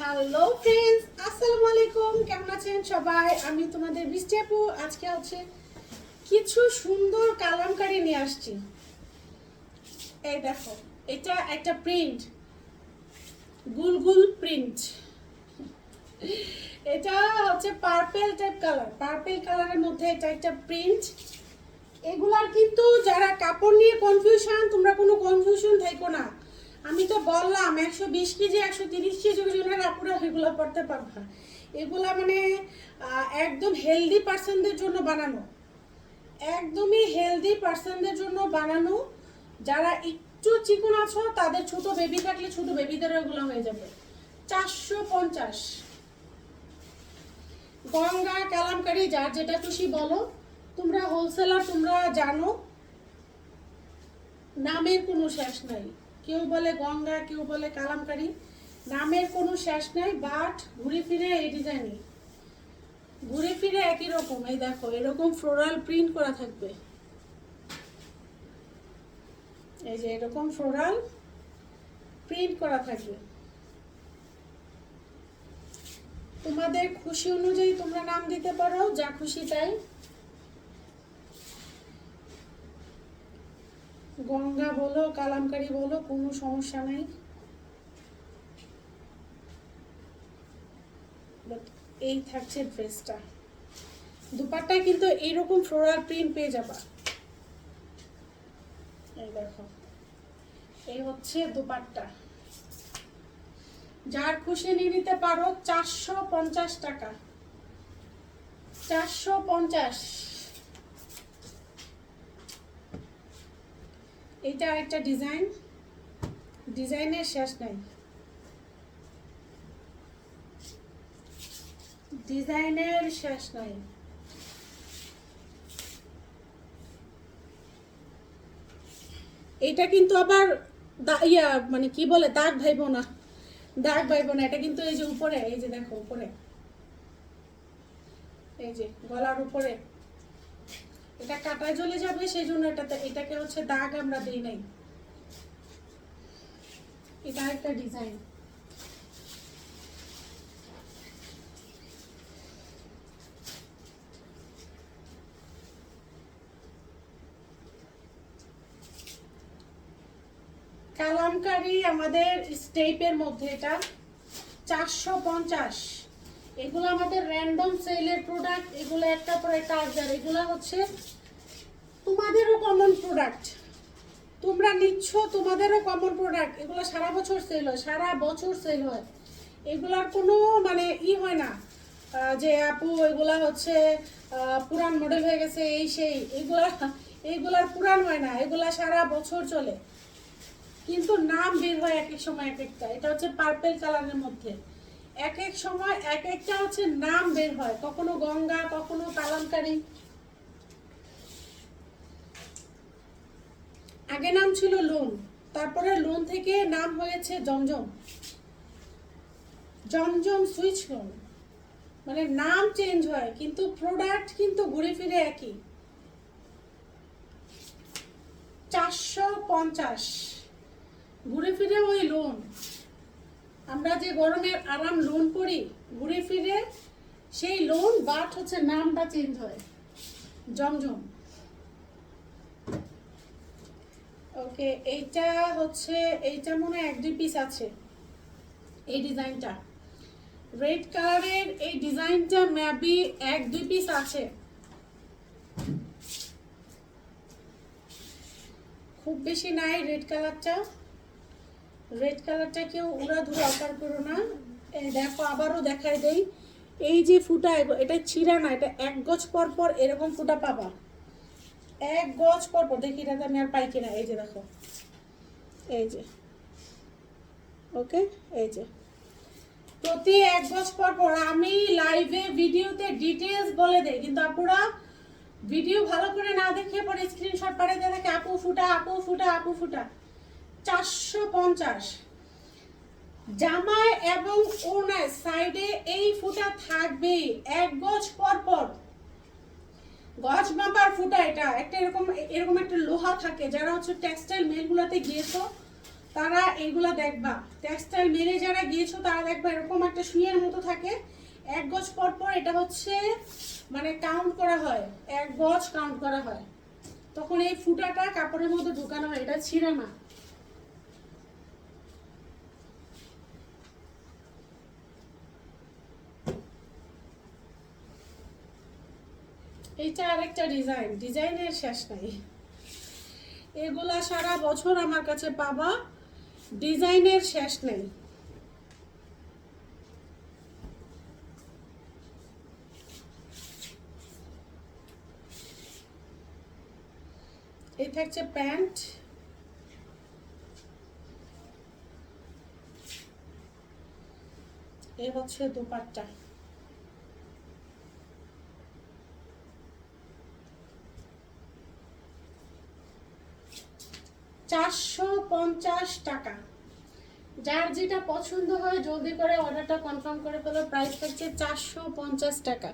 Hello friends আসসালামু আলাইকুম। কেমন আছেন সবাই? আমি তোমাদের বৃষ্টি আপু। আজকে হচ্ছে কিছু সুন্দর কালামকারি নিয়ে আসছি। এই দেখো, এটা একটা প্রিন্ট গুলগুল প্রিন্ট এটা হচ্ছে পার্পেল টাইপ কালার পার্পেল কালারের মধ্যে এটা একটা প্রিন্ট এগুলার কিন্তু যারা কাপড় নিয়ে কনফিউশন তোমরা কোনো কনফিউশন থাকো না। আমি তো বললাম, একশো বিশ কেজি, একশো তিরিশ কেজি ওজনের আপুরা এগুলো পড়তে পারবা এগুলা মানে একদম হেলদি পার্সনদের জন্য বানানো। একদমই হেলদি পার্সনদের জন্য বানানো। যারা একটু চিকন আছো, তাদের ছোট বেবি থাকলে ছোট বেবিদেরও এগুলো হয়ে যাবে। চারশো পঞ্চাশ। গঙ্গা, কালামকারি, যার যেটা খুশি বলো। তোমরা হোলসেলার তোমরা জানো। নামের কোনো শেষ নাই। কেউ বলে গঙ্গা, কেউ বলে কালামকারি। নামের কোনো শেষ নাই বাট ঘুরে ফিরে এই ডিজাইনই ঘুরে ফিরে একই রকম, এই দেখো, এরকম ফ্লোরাল প্রিন্ট করা থাকবে। এই যে এরকম ফ্লোরাল প্রিন্ট করা থাকবে। তোমাদের খুশি অনুযায়ী তোমরা নাম দিতে পারো, যা খুশি তাই। গঙ্গা বলো, কালামকারি বলো, কোনো সমস্যা নাই। এই থাকছে ড্রেসটা দুপাট্টায় কিন্তু এইরকম ফ্লোরাল প্রিন্ট পেয়ে যাবা। এই দেখো। এই হচ্ছে দুপাট্টা। যার খুশি নিয়ে নিতে পারো চারশো পঞ্চাশ টাকা। চারশো পঞ্চাশ। এটা একটা ডিজাইন। ডিজাইনের শেষ নাই। ডিজাইনের শেষ নাই। এটা কিন্তু আবার ইয়া মানে কি বলে, দাগ ভাইব না। দাগ ভাইব না। এটা কিন্তু এই যে উপরে, এই যে দেখো, উপরে। এই যে গলার উপরে। এটা কাটায় জ্বলে যাবে সেই জন্য এটাতে, এটাকে হচ্ছে দাগ আমরা দিই নাই। এটা একটা ডিজাইন। কালামকারি আমাদের স্টেপের মধ্যে এটা, চারশো পঞ্চাশ। এগুলো আমাদের র্যান্ডম সেলের প্রোডাক্ট এগুলো একটা পর একটা আসবে এগুলো হচ্ছে তোমাদেরও কমন প্রোডাক্ট তোমরা নিচ্ছ, তোমাদেরও কমন প্রোডাক্ট এগুলো সারা বছর সেল হয়, সারা বছর সেল হয়। এগুলার কোনো মানে ই হয় না যে আপু, এগুলা হচ্ছে পুরান মডেল হয়ে গেছে, এই সেই। এগুলা, এগুলার পুরান হয় না, এগুলা সারা বছর চলে। কিন্তু নাম বের হয় এক এক সময় এক একটা। এটা হচ্ছে পার্পেল কালারের মধ্যে। এক এক সময় এক একটা হচ্ছে নাম বের হয়। কখনো গঙ্গা, কখনো কালামকারি আগে নাম ছিল লোন, তারপরে লোন থেকে নাম হয়েছে জমজম। জমজম সুইচ লোন। মানে নাম চেঞ্জ হয়, কিন্তু প্রোডাক্ট কিন্তু ঘুরে ফিরে একই। চারশো পঞ্চাশ। ঘুরে ফিরে ওই লোন। আমরা যে গরমের আরাম লোন করি, ঘুরে ফিরে, সেই লোন বাট হচ্ছে নামটা চেঞ্জ হয়। জমজম। ওকে এইটা হচ্ছে, এইটা মনে হয় এক দুই পিস আছে। এই ডিজাইনটা রেড কালারের এই ডিজাইনটা মেবি এক দুই পিস আছে। খুব বেশি নাই রেড কালারটা রেড কালারটা কেউ উড়া ধুরা অফার করো না। দেখো, আবারও দেখাই দেই। এই যে ফুটা, এটা ছিঁড়া না এটা এক গজ পর পর এরকম ফুটা পাবা। এক গজ পর পর, দেখি এটাতে আমি আর পাই কিনা। এই যে দেখো, এই যে, ওকে, এই যে। প্রতি এক গজ পর পর আমি লাইভে ভিডিওতে ডিটেলস বলে দেই। কিন্তু আপুরা ভিডিও ভালো করে না দেখে পরে স্ক্রিনশট পাঠাতে থাকে আপু ফুটা আপু ফুটা আপু ফুটা। চারশো পঞ্চাশ। জামায় এবং ওনায় সাইডে এই ফুটা থাকবেই এক গজ পর পর গজ মাপার ফুটা এটা। একটা এরকম এরকম একটা লোহা থাকে, যারা হচ্ছে টেক্সটাইল মিলগুলোতে গিয়েছো, তারা এইগুলা দেখবা। টেক্সটাইল মেরে যারা গিয়েছো, তারা দেখবে এরকম একটা সুইয়ের মতো থাকে। এক গজ পর পর এটা হচ্ছে মানে কাউন্ট করা হয়। এক গজ কাউন্ট করা হয়। তখন এই ফুটাটা কাপড়ের মধ্যে ঢুকানো হয়। এটা ছিঁড়ে না। এইটা আরেকটা ডিজাইন ডিজাইনের শেষ নাই। এগুলা সারা বছর আমার কাছে পাবা ডিজাইনের শেষ নেই। এই থাকছে প্যান্ট। এই হচ্ছে দুপাট্টা। চারশো পঞ্চাশ টাকা। যার যেটা পছন্দ হয়, জলদি করে অর্ডারটা কনফার্ম করে ফেলো। প্রাইস থাকছে চারশো পঞ্চাশ টাকা।